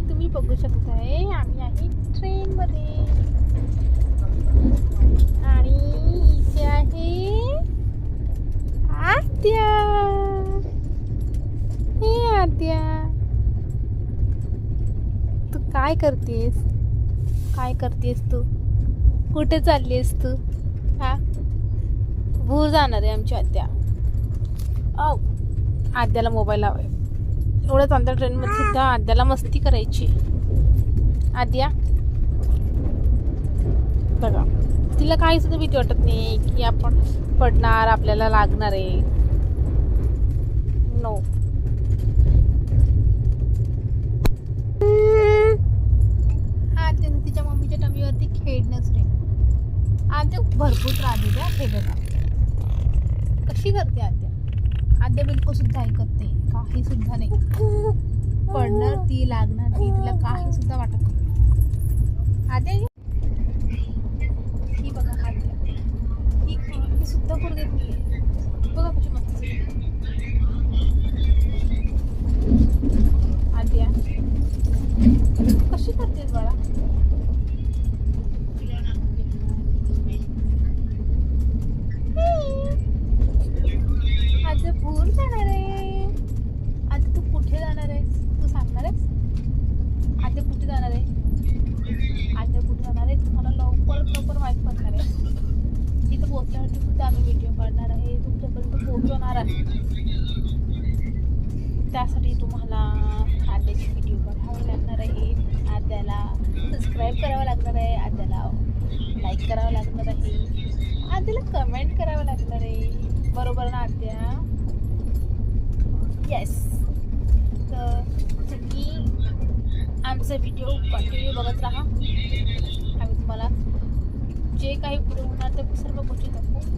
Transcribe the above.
तुम्ही बघू शकताय आम्ही आहे ट्रेन मध्ये आणि इथे आहे आत्या. हे आत्या. तू काय करतेस? काय करतेस तू? कुठे चाललीस तू? हा? भूर जाणार आहे आमची आत्या. औ आद्याला मोबाईल लावाय एवढ्याच अंतर ट्रेनमध्ये सुद्धा आद्याला मस्ती करायची. आद्या? बघा तिला काही सुद्धा भीती वाटत नाही की आपण पडणार आपल्याला लागणार आहे. नो आद्यानं तिच्या मम्मीच्या टमीवरती खेळणंच रे आद्या भरपूर त्रास देते हा खेळायला कशी करते आद्या? आद्या बिलकुल सुद्धा ऐकत नाही. काही सुद्धा नाही. पडणार ती लागणार ती तिला काही सुद्धा वाटत नाही. आद्या ही- बघा आद्या ही सुद्धा करून देत नाही बघा कशी मस्त आद्या कशी करतेस बाळा आज भूर जाणार आहे आज तू कुठे जाणार आहेस तू सांगणार आहेस आज कुठे जाणार आहे आज कुठे जाणार आहे तुम्हाला लवकर लवकर माहीत पडणार आहे तिथं पोहोचल्यावरती सुद्धा आम्ही व्हिडिओ काढणार आहे. तुमच्यापर्यंत पोहोचवणार आहे. त्यासाठी तुम्हाला आद्याची व्हिडिओ बघावे लागणार आहे. आद्याला सबस्क्राईब करावं लागणार आहे. आद्याला लाईक करावं लागणार आहे. आद्याला कमेंट करावं लागणार आहे. बरोबर ना आद्या? येस तर तुम्ही आमचा व्हिडिओ कंटिन्यू बघत राहा. आम्ही तुम्हाला जे काही पुढे होणार ते सर्व गोष्टी दाखवू.